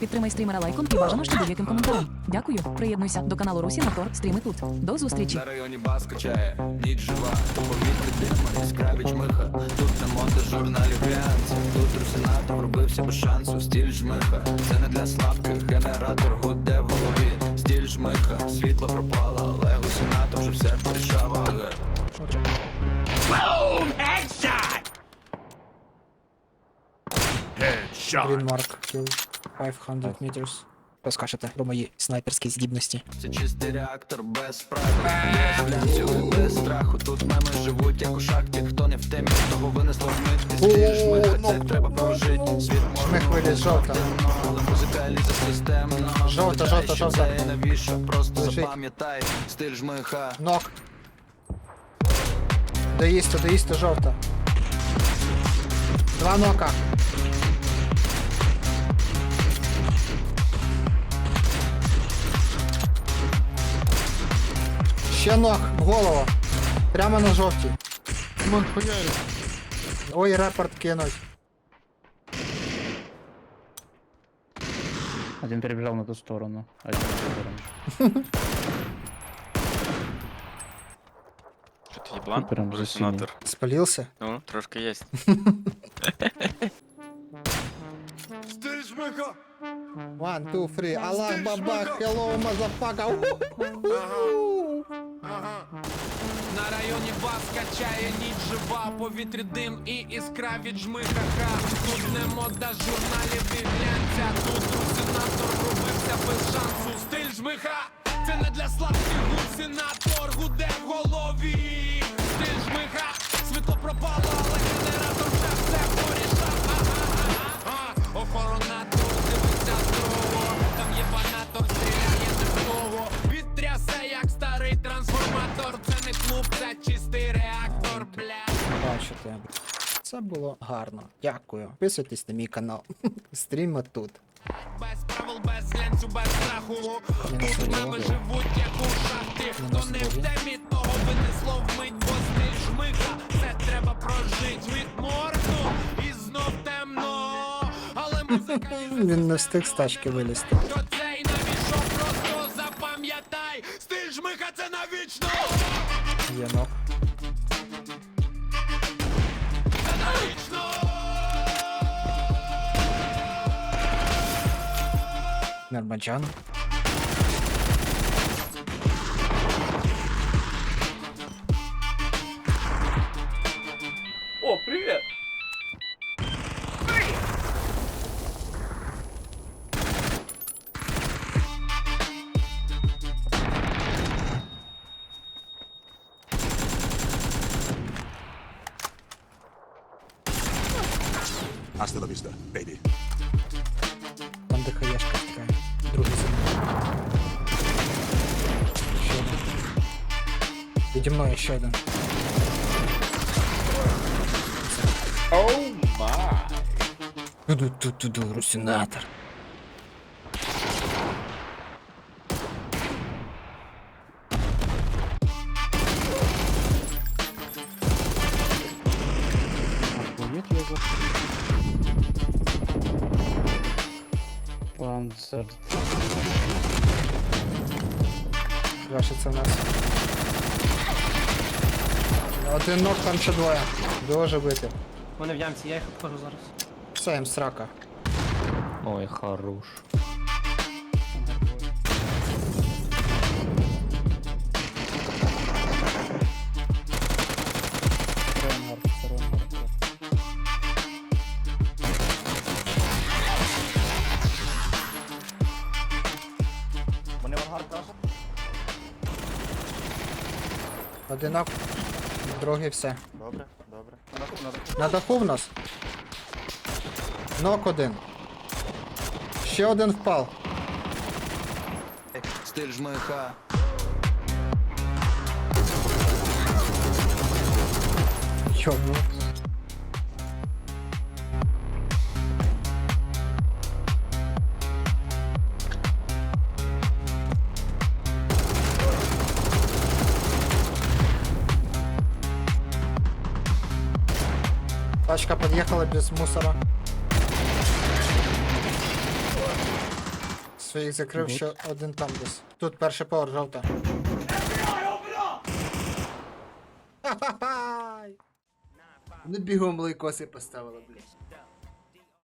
Підтримай стрімера лайком і бажано ще будь-яким коментарем. Дякую. Приєднуйся до каналу Русі Мотор. Стріми тут. До зустрічі. На районі бас качає, ніч жива, повітря димо, яскраві жмиха Тут не мода журналів глянців, тут русинатор робився без шансу, стіль жмиха. Це не для слабких, генератор гуде в голові. Стіль жмиха, світло пропало, Green Mark kill 500 meters. Що скажете про мої снайперські здібності? Це чистий реактор без правил Без без страху Тут меми живуть, як у шахті Хто не в темі, того винесло вмить Стіль жмиха, це треба прожити Світ може Жмих виліз жовта. Але музика лізе Жовта, Вважай, жовта, жовта. Це навіщо, просто запам'ятай Стиль жмиха Нок. Доїсти, доїсти жовта. Два нока. Ще ног в голову. Прямо на жовтій. Вон хуярить. Ой, репорт кинуть. Один перебежал на ту сторону. Один на ту сторону. Що ти їблан? Прям Буде за сенатор. Спалился? Ну, трошки є. Стиль жмиха One, two, three. Аллах, бабах, hello, мазафака. Вас качає ніч жива, повітрі дим і іскра від жмихаха. Тут не мода журналів і глянця, тут русинатор робився без шансу. Стиль жмиха, це не для слабких гусинатор гуде в голові. Стиль жмиха, світло пропало, але генератор вже все порішав. Охорона тут дивиться строго, там є банатор, стріляє нервово. Відтрясе, як старий трансформатор. Це не клуб, це бля. Бачите. Це було гарно. Дякую. Підписуйтесь на мій канал. Стріми тут. Без правил, без глянцю, без страху. Тут нами живуть, як у шахті. Хто не в темі, того винесло вмить, бо стиль жмиха. Це треба прожить від морду і знов темно. Але музика Він не встиг з тачки вилізти. то цей навіщо просто запам'ятай. Стиль жмиха це навічно. Є Нормаджан. О, привет! Hasta la vista, baby. Там де Піді мною ще один. Оу май! Туду-ту-туду, русинатор. Охуеть я за... Панцер. В нас. Один ног, там ще двоє. Дуже бити. Вони в ямці, я їх обхожу зараз. Все, їм срака. Ой, хорош. Один ног, другий все. Добре, добре. На даху, на даху. На даху в нас. Нок один. Ще один впав. Стиль жмиха Йобну. Тачка подъехала без мусора. Своих закрив, ще один там десь. Тут перший повар жовта. Вони бігом лайкоси поставили, блядь.